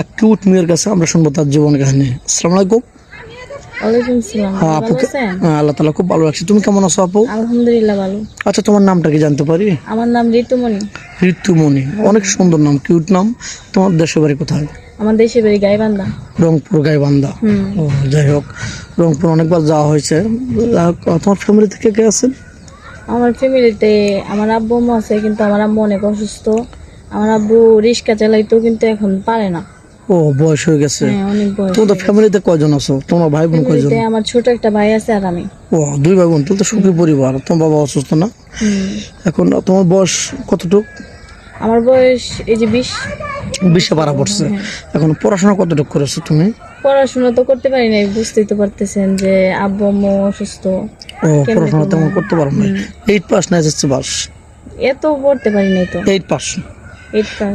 এক কিউট মেয়ের কাছে আমরা শুনব তার জীবন কাহিনী। আসসালামু আলাইকুম। হ্যাঁ আপুকে হ্যাঁ, আল্লাহ তালা খুব ভালো রাখছি। তুমি কেমন আছো আপু? আলহামদুলিল্লাহ ভালো। আচ্ছা তোমার নামটা কি জানতে পারি? আমার নাম ঋতুমণি। ঋতুমণি। অনেক সুন্দর নাম কিউট নাম। তোমার দেশের বাড়ি কোথায়? আমার দেশে বাড়ি গাইবান্ধা। রংপুর গাইবান্ধা। ও যাই হোক রংপুর অনেকবার যাওয়া হয়েছে। তোমার ফ্যামিলি থেকে কে আছেন? আমার ফ্যামিলিতে আমার আব্বু আম্মু আছে কিন্তু আমার আম্মু অনেক অসুস্থ। আমার আব্বু রিক্সা চালাইতো কিন্তু এখন পারে না। ও বয়স হয়ে গেছে। হ্যাঁ অনেক বয়স তোমাদের ফ্যামিলিতে কয়জন আছো? তোমার ভাই বোন কয়জন? ফ্যামিলিতে আমার ছোট একটা ভাই আছে আর আমি। ও দুই ভাই বোন তুমি তো সুখী পরিবার। তোমার বাবা অসুস্থ না? এখন তোমার বয়স কতটুকু? আমার বয়স এই যে বিশ। বিশে পারা পড়ছে। এখন পড়াশোনা কতটুকু করেছ তুমি? পড়াশোনা তো করতে পারি নাই বুঝতেই তো পারতেছেন যে আব্বু আম্মু অসুস্থ। ও পড়াশোনা তেমন করতে পারো না এইট পাস না এসএসসি পাস এত পড়তে পারি নাই তো। এইট পাস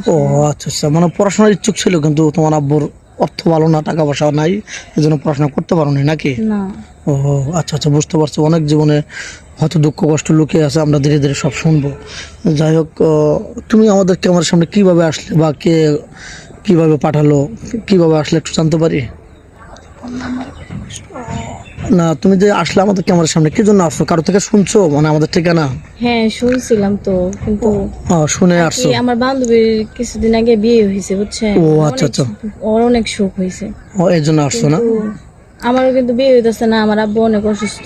ও আচ্ছা আচ্ছা। মানে পড়াশোনার ইচ্ছুক ছিল কিন্তু তোমার আব্বুর অর্থ ভালো না টাকা পয়সা নাই এই জন্য পড়াশোনা করতে পারো নাকি? না। ও আচ্ছা আচ্ছা বুঝতে পারছি। অনেক জীবনে হয়তো দুঃখ কষ্ট লুকিয়ে আছে আমরা ধীরে ধীরে সব শুনব। যাই হোক তুমি আমাদের ক্যামেরার সামনে কীভাবে আসলে বা কে কীভাবে পাঠালো কীভাবে আসলে একটু জানতে পারি? না তুমি যে আসলে আমাদের ক্যামেরার সামনে কি জন্য আসছো? কারও থেকে শুনছো? মানে আমাদের ঠিকানা? হ্যাঁ শুনছিলাম তো কিন্তু হ্যাঁ শুনে আসছো। আমার বান্ধবীর কিছুদিন আগে বিয়ে হয়েছে বুঝছেন? ও আচ্ছা আচ্ছা। ওর অনেক সুখ হয়েছে। ও এই জন্য আসছো না? আমারও কিন্তু বিয়ে হইতেছে না আমার আব্বু অনেক অসুস্থ।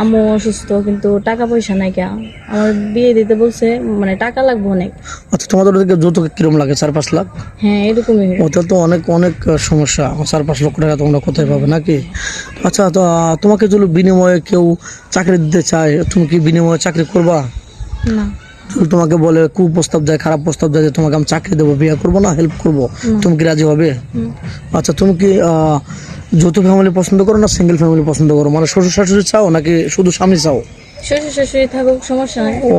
আম্মু অসুস্থ কিন্তু টাকা পয়সা নাই কে আমার বিয়ে দিতে বলছে মানে টাকা লাগবে অনেক। আচ্ছা তোমাদের ওদিকে যৌতুক কিরম লাগে? চার পাঁচ লাখ? হ্যাঁ এরকমই ওটা তো অনেক অনেক সমস্যা। চার পাঁচ লক্ষ টাকা তোমরা কোথায় পাবে নাকি? আচ্ছা তোমাকে যদি বিনিময়ে কেউ চাকরি দিতে চায় তুমি কি বিনিময়ে চাকরি করবা? না। তোমাকে বলে কু প্রস্তাব দেয় খারাপ প্রস্তাব দেয় যে তোমাকে আমি চাকরি দেবো বিয়ে করব না হেল্প করব তুমি কি রাজি হবে? আচ্ছা তুমি কি আহ, যৌথ ফ্যামিলি পছন্দ করো না সিঙ্গেল ফ্যামিলি পছন্দ করো? মানে শ্বশুর শাশুড়ি চাও নাকি শুধু স্বামী চাও? শ্বশুর শাশুড়ি থাকুক সমস্যা নাই। ও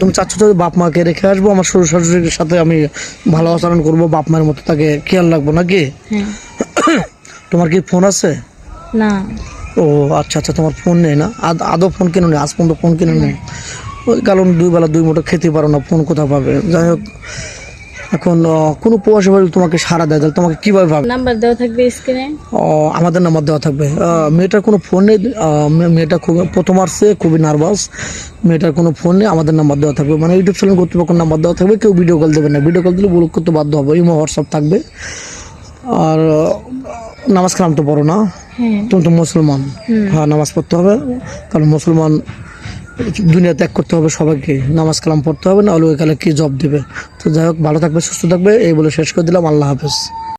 তুমি চাচ্ছ তো বাপ মাকে রেখে আসব আমার শ্বশুর শাশুড়ির সাথে আমি ভালো আচরণ করব বাপ মায়ের মতো তাকে খেয়াল রাখব নাকি? হ্যাঁ। তোমার কি ফোন আছে? না। ও আচ্ছা আচ্ছা তোমার ফোন নেই না? আদ আদৌ ফোন কিনে নেই আজ পর্যন্ত ফোন কিনে নেই ওই কারণ দুই বেলা দুই মুঠো খেতে পারো না ফোন কোথাও পাবে? যাই হোক এখন কোনো প্রবাসী বাড়ি তোমাকে সারা দেয় তাহলে তোমাকে কীভাবে পাবে নাম্বার দেওয়া থাকবে স্ক্রিনে। ও, আমাদের নাম্বার দেওয়া থাকবে। মেয়েটার কোনো ফোন নেই মেয়েটা খুব প্রথম আসছে খুবই নার্ভাস। মেয়েটার কোনো ফোন নেই আমাদের নাম্বার দেওয়া থাকবে। মানে ইউটিউব চ্যানেল কর্তৃপক্ষের নাম্বার দেওয়া থাকবে কেউ ভিডিও কল দেবে না। ভিডিও কল দিলে ব্লক করতে বাধ্য হবে। ইমো হোয়াটসঅ্যাপ থাকবে। আর নামাজ কালাম তো পড়ো না। হ্যাঁ। তুমি তো মুসলমান। হ্যাঁ নামাজ পড়তে হবে। কারণ মুসলমান দুনিয়া ত্যাগ করতে হবে সবাইকে, নামাজ কালাম পড়তে হবে, না অলৌকালে কি জব দেবে? তো যাই হোক, ভালো থাকবে, সুস্থ থাকবে, এই বলে শেষ করে দিলাম, আল্লাহ হাফেজ।